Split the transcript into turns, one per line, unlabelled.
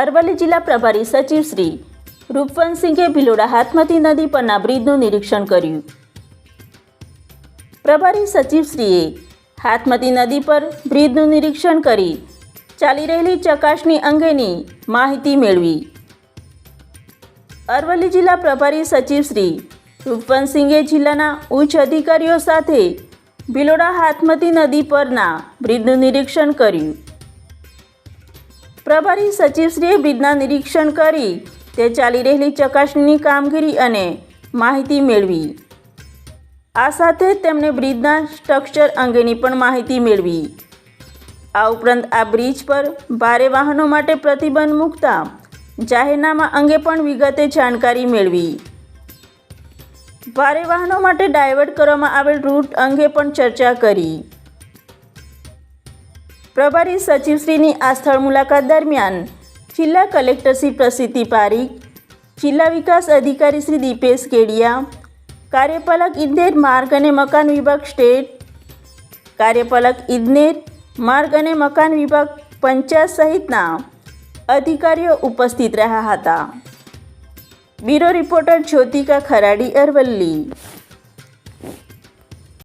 અરવલ્લી જિલ્લા પ્રભારી સચિવ શ્રી રૂપવંતસિંહે ભિલોડા હાથમતી નદી પરના બ્રિજનું નિરીક્ષણ કર્યું. પ્રભારી સચિવશ્રીએ હાથમતી નદી પર બ્રિજનું નિરીક્ષણ કરી ચાલી રહેલી ચકાસણી અંગેની માહિતી મેળવી. અરવલ્લી જિલ્લા પ્રભારી સચિવ શ્રી રૂપવંતસિંહે જિલ્લાના ઉચ્ચ અધિકારીઓ સાથે ભિલોડા હાથમતી નદી પરના બ્રિજનું નિરીક્ષણ કર્યું. પ્રભારી સચિવશ્રીએ બ્રિજના નિરીક્ષણ કરી. તે ચાલી રહેલી ચકાસણીની કામગીરી અને માહિતી મેળવી. આ સાથે તેમણે બ્રિજના સ્ટ્રક્ચર અંગેની પણ માહિતી મેળવી. આ ઉપરાંત આ બ્રિજ પર ભારે વાહનો માટે પ્રતિબંધ મૂકતા જાહેરનામા અંગે પણ વિગતે જાણકારી મેળવી. ભારે વાહનો માટે ડાયવર્ટ કરવામાં આવેલ રૂટ અંગે પણ ચર્ચા કરી. પ્રભારી સચિવશ્રીની આ સ્થળ મુલાકાત દરમિયાન જિલ્લા કલેક્ટર શ્રી પ્રસિદ્ધિ પારીખ, જિલ્લા વિકાસ અધિકારી શ્રી દીપેશ કેડિયા, કાર્યપાલક ઇજનેર માર્ગ અને મકાન વિભાગ સ્ટેટ, કાર્યપાલક ઇજનેર માર્ગ અને મકાન વિભાગ પંચાયત સહિતના અધિકારીઓ ઉપસ્થિત રહ્યા હતા. Bureau reporter Jyotika Kharadi Aravalli.